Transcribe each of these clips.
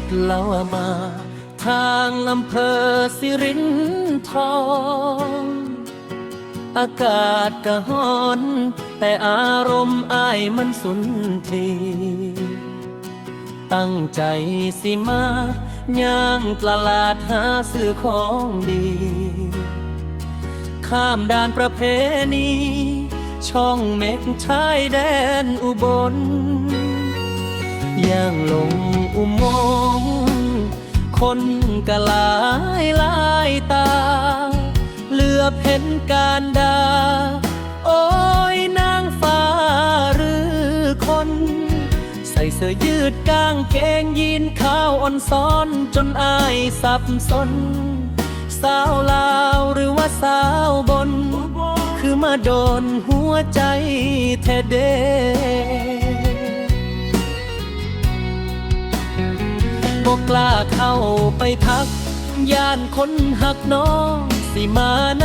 ดแล้วมา ทางอำเภอสิรินทรอากาศกะฮ้อน แต่อารมณ์อายมันสุนทรีตั้งใจสิมาย่างตลาดหาซื้อของดี ข้ามด่านประเพณี ช่องเม็กชายแดนอุบลย่างลง คนกะหลายหลายตา เหลือเห็นการดา โอ้ยนางฟ้าหรือคน ใส่เสื้อยืดกางเกงยีนขาวอ่อนซ้อนจนอายสับสน สาวลาวหรือว่าสาวบน คือมาโดนหัวใจแท้เด บอกกล้าเข้าไปทัก ย่านคนหักน้องสิมาน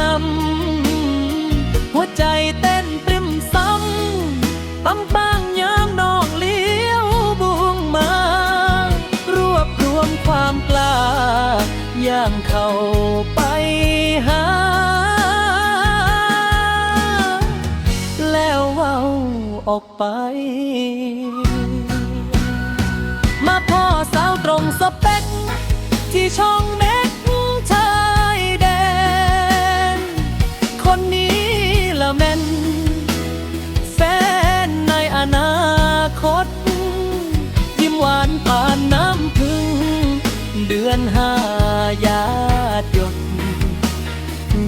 ำหัวใจเต้นปริมซ้ำปั๊มปังยามน้องเลี้ยวบุงมา รวบรวมความกล้า ย่างเข้าไปหา แล้วเว้าออกไป มาพ่อสาวตรงสเปค ที่ช่องเม็กชายแดน คนนี้ละแม่น แฟนในอนาคต ยิ้มหวานปานน้ำพึ่ง เดือนห้ายาดหยด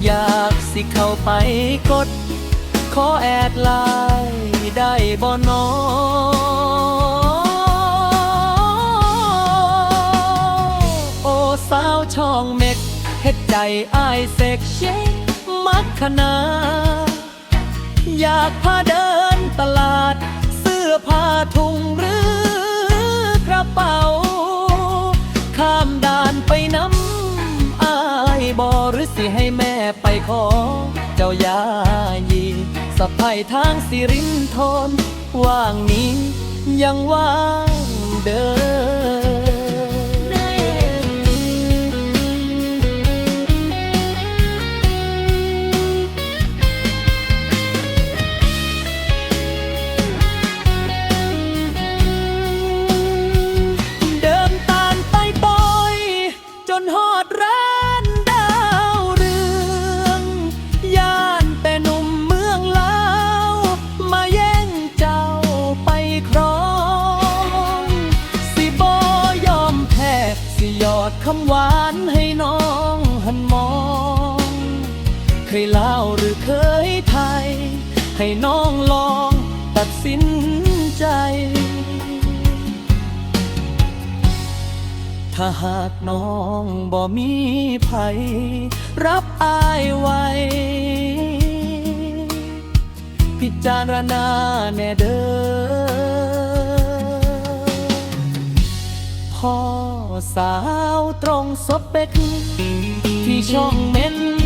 อยากสิเข้าไปกด ขอแอดไลน์ได้บ่นอ ช่องเม็กเฮ็ดใจอายเสกเชมักขนา อยากพาเดินตลาด เสื้อผ้าถุงหรือกระเป๋า ข้ามด่านไปน้ำอายบอหรือสิให้แม่ไปขอ เจ้ายายีสะพายทางสิรินทนว่างนี้ยังว่างเดิน นหอดร้านดาวเรืองย่านแต่หนุ่มเมืองลาวมาแย่งเจ้าไปครอง สิบอยอมแพ้สิหยอดคำหวานให้น้องหันมอง เคยเล่าหรือเคยไทย ให้น้องลองตัดสิน ถ้าหากน้องบ่มีภัย รับอายไว้ พิจารณาแน่เด้อพ่อสาวตรงสเป็กที่ช่องเม้น